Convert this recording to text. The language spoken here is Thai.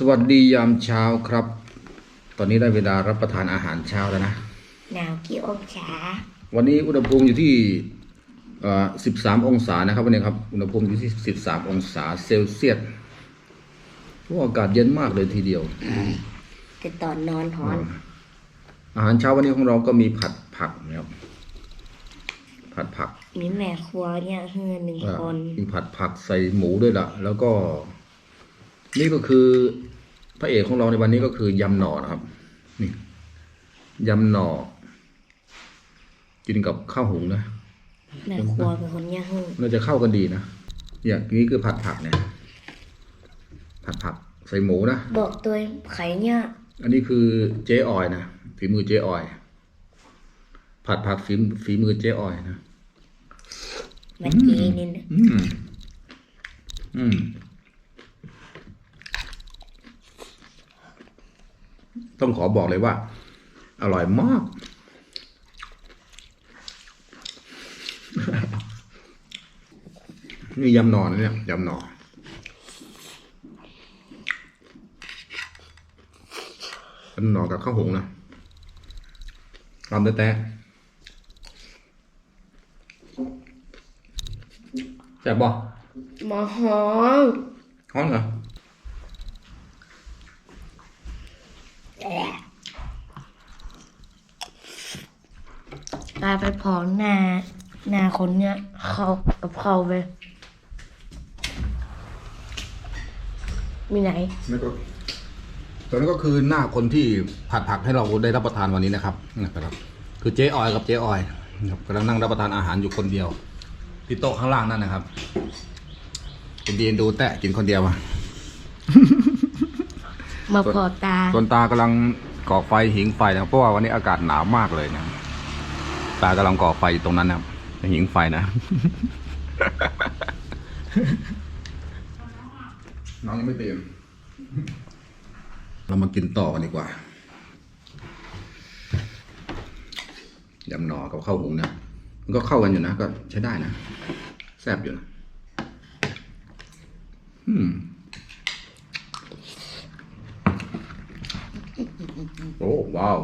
สวัสดียามเช้าครับ ตอนนี้ได้เวลารับประทานอาหารเช้าแล้วนะ หนาวกี่องศา วันนี้อุณหภูมิอยู่ที่เอ่อ13องศานะครับวันนี้ครับ อุณหภูมิอยู่ที่13องศาเซลเซียสโอ้อากาศเย็นมากเลยทีเดียวแต่ตอนนอนร้อน อาหารเช้าวันนี้ของเราก็มีผัดผักนะครับ ผัดผัก มีแม่ครัวเนี่ยเฮือหนึ่งอ่าคนมีผัดผักใส่หมูด้วยล่ะ แล้วก็ นี่ก็คือพระเอกของเราในวันนี้ก็คือยำหน่อนะครับ นี่ยำหน่อกินกับข้าวหุงนะแม่ครัวเป็นคนเนี่ยเฮือน่าจะเข้ากันดีนะอย่างนี้คือผัดผักเนี่ย ผัดผักใส่หมูนะบอกตัวไข่เนี่ยอันนี้คือเจ๊ออยนะฝีมือเจ๊ออย ผัดผักฝีฝีมือเจ๊ออยนะเมื่อกี้นี่นะอืมอืม ต้องขอบอกเลยว่า อร่อยมาก นี่ยำหน่อนะเนี่ยยำหน่อยำหน่อกับข้าวหงนะรำแต้ๆแซ่บบ่หมอหองฮ้อนเหรอ กลายไปพองหน้าหน้าคนเนี่ยเข้ากับเขาไปมีไหนแล้วก็ตัวนั้นก็คือหน้าคนที่ผัดผักให้เราได้รับประทานวันนี้นะครับนะครับ คือเจ๊ออยกับเจ๊ออยนะครับกำลังนั่งรับประทานอาหารอยู่คนเดียว ที่โต๊ะข้างล่างนั่นนะครับเป็นดีนดูแตะกินคนเดียวอะ มาพอตาส่วนตากำลังก่อไฟหิงไฟนะครับเพราะว่าวันนี้อากาศหนาวมากเลยนะ ตากำลังก่อไฟอยู่ตรงนั้นนะครับหิงไฟนะน้องยังไม่เตรียมเรามากินต่อกันดีกว่ายำหน่อกับข้าวหุงนะมันก็เข้ากันอยู่นะ ก็ใช้ได้นะ แซ่บอยู่นะ อืม โอ้ว้าว